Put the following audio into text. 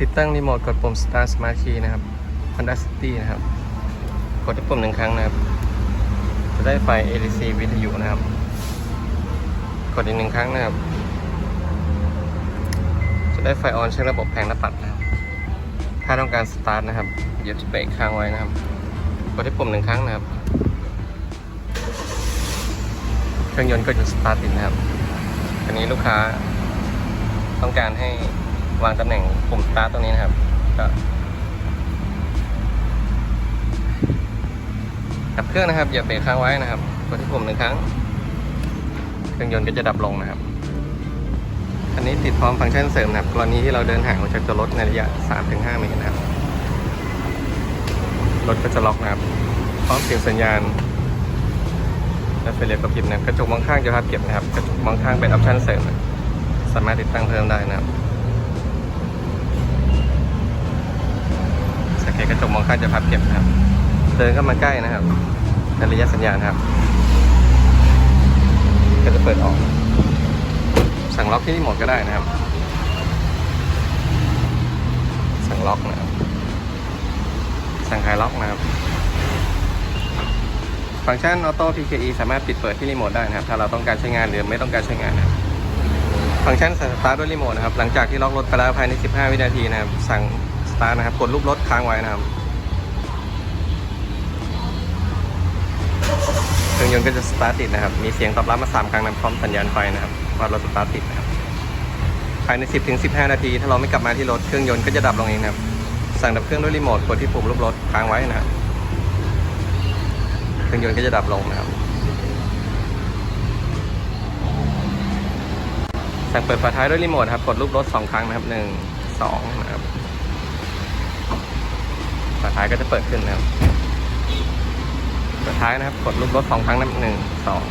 ติดตั้งรีโมทกดปุ่ม Start Smart Key นะครับ Honda City นะครับ กดที่ปุ่มหนึ่งครั้งนะครับ จะได้ไฟ ADC วิทยุนะครับ กดอีกหนึ่งครั้งนะครับ จะได้ไฟออนเช็คระบบแผงหน้าปัดนะครับ ถ้าต้องการสตาร์ทนะครับยึดเบรกค้างไว้นะครับ กดที่ปุ่มหนึ่งครั้งนะครับ เครื่องยนต์ก็จะสตาร์ทติดนะครับทีนี้ลูกค้าต้องการให้ วางตำแหน่งปุ่มสตาร์ทตรงนี้นะครับก็ดับเครื่องนะครับอย่าเบรกค้างไว้นะครับกดที่ปุ่มหนึ่งครั้ง เครื่องยนต์ก็จะดับลงนะครับอันนี้ติดพร้อมฟังก์ชันเสริมนะครับกรณีที่เราเดินห่างออกจากตัวรถในระยะ 3-5 เมตรนะครับรถก็จะล็อกนะครับ พร้อมเสียงสัญญาณ และไฟเลี้ยวกระพริบนะกระจกมองข้างจะพับเก็บนะครับ กระจกมองข้างเป็นออปชั่นเสริมนะสามารถติดตั้งเพิ่มได้นะครับ สังเกตกระจกมองข้างจะพับเก็บนะครับ เดินเข้ามาใกล้นะครับในระยะสัญญาณครับ ก็จะเปิดออก สั่งล็อกที่รีโมทก็ได้นะครับ สั่งล็อกนะครับ สั่งคลายล็อกนะครับ ฟังก์ชันออโต้ PKE สามารถปิดเปิดที่รีโมทได้นะครับ ถ้าเราต้องการใช้งานหรือไม่ต้องการใช้งานนะครับฟังก์ชันสตาร์ทด้วยรีโมทนะครับ หลังจากที่ล็อกรถไปแล้วภายใน 15 วินาทีนะครับ สั่ง ตาร์ทนะครับ กดรูปรถค้างไว้นะครับ เครื่องยนต์ก็จะสตาร์ทติดนะครับ มีเสียงตอบรับมา3ครั้งนะพร้อมสัญญาณไฟนะครับว่ารถสตาร์ทติดนะครับ ภายใน 10ถึง15 นาที ถ้าเราไม่กลับมาที่รถเครื่องยนต์ก็จะดับลงเองนะครับ สั่งดับเครื่องด้วยรีโมท กดที่ปุ่มรูปรถค้างไว้นะครับ เครื่องยนต์ก็จะดับลงนะครับสั่งเปิดฝาท้ายด้วยรีโมทครับ กดรูปรถสองครั้งนะครับหนึ่งสองนะครับ ท้ายก็จะเปิดขึ้นนะครับ เปิดท้ายนะครับ กดลูกรถสองครั้งนับหนึ่งสอง